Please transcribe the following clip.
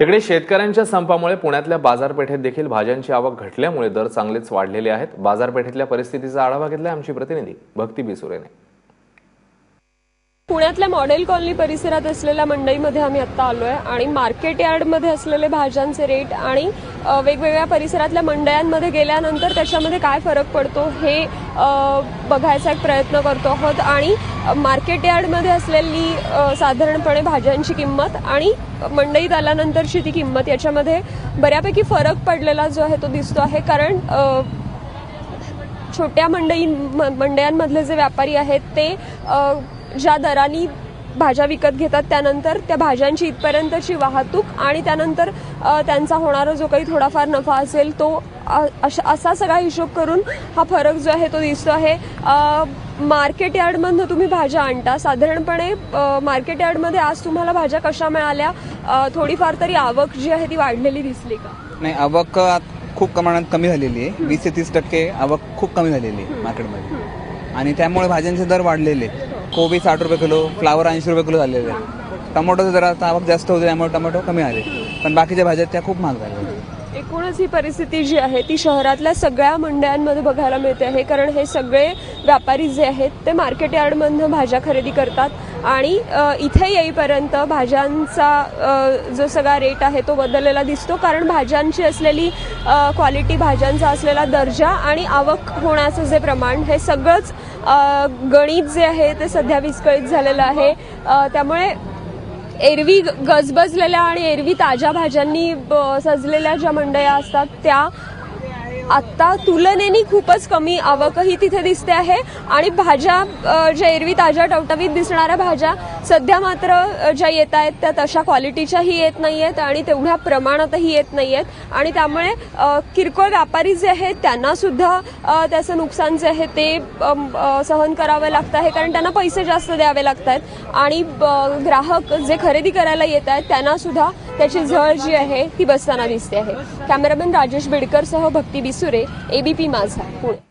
तिकडे शेतकऱ्यांच्या संपामुळे पुण्यातल्या बाजारपेठेत देखील भाज्यांची आवक घटल्यामुळे दर चांगलेच वाढलेले आहेत. बाजारपेठेतल्या परिस्थितीचा आढावा घेतलाय आमची प्रतिनिधी भक्ती बिसुरेने. पुण्यातल्या मॉडेल कॉलनी परिसरात असलेल्या मंडईमध्ये आम्ही आता आलोय आणि मार्केट यार्डमध्ये असलेले भाज्यांचे रेट आणि वेगवेगळ्या परिसरातल्या मंडयांमध्ये गेल्यानंतर त्याच्यामध्ये काय फरक पडतो हे बघायचा एक प्रयत्न करतो आहोत. आणि मार्केट यार्डमध्ये असलेली साधारणपणे भाज्यांची किंमत आणि मंडईत आल्यानंतरची ती किंमत याच्यामध्ये बऱ्यापैकी फरक पडलेला जो आहे तो दिसतो आहे. कारण छोट्या मंडई मंडयांमधले जे व्यापारी आहेत ते ज्या दराने भाज्या विकत घेतात त्यानंतर त्या भाज्यांची इथपर्यंतची वाहतूक आणि त्यानंतर त्यांचा होणारा जो काही थोडाफार नफा असेल तो असा सगळा हिशोब करून हा फरक जो आहे तो दिसतो आहे. मार्केट यार्डमधनं तुम्ही भाज्या आणता. साधारणपणे मार्केट यार्डमध्ये आज तुम्हाला भाज्या कशा मिळाल्या? थोडीफार तरी आवक जी आहे ती वाढलेली दिसली का? नाही आवक खूप प्रमाणात कमी झालेली आहे. वीस ते तीस टक्के आवक खूप कमी झालेली आहे मार्केटमध्ये. आणि त्यामुळे भाज्यांचे दर वाढलेले आहेत. कोबी साठ रुपये किलो फ्लावर ऐंशी रुपये किलो झालेले. आहे टमाटोचं जरा आता आवक जास्त होते त्यामुळे टमाटो कमी आले. पण बाकीच्या भाज्या त्या खूप महाग झाल्या. एकूणच ही परिस्थिती जी आहे ती शहरातल्या सगळ्या मंडळांमध्ये बघायला मिळते आहे. कारण हे सगळे व्यापारी जे आहेत ते मार्केट यार्डमधनं भाज्या खरेदी करतात. आणि इथे येईपर्यंत भाज्यांचा जो सगळा रेट आहे तो बदललेला दिसतो. कारण भाज्यांची असलेली क्वालिटी भाज्यांचा असलेला दर्जा आणि आवक होण्याचं जे प्रमाण हे सगळंच गणित जे आहे ते सध्या विस्कळीत झालेलं आहे. त्यामुळे एरवी ग- गजबजलेल्या आणि एरवी ताज्या भाज्यांनी ब- सजलेल्या ज्या मंडया असतात त्या आत्ता तुलनेने खूपच कमी आवकही तिथे दिसते आहे. आणि भाज्या ज्या एरवी ताज्या टवटवीत दिसणाऱ्या भाज्या सध्या मात्र ज्या येत आहेत त्या तशा क्वालिटीच्याही येत नाही आहेत आणि तेवढ्या प्रमाणातही येत नाही आहेत आणि त्यामुळे किरकोळ व्यापारी जे आहेत त्यांना सुद्धा त्याचं नुकसान जे आहे ते सहन करावं लागतं आहे. कारण त्यांना पैसे जास्त द्यावे लागत आहेत. आणि ब- ग्राहक जे खरेदी करायला येत आहेत त्यांना सुद्धा त्याची झळ जी आहे ती बसताना दिसते आहे. कॅमेरामॅन राजेश बिडकरसह भक्ती बिसुरे एबीपी माझा पुणे.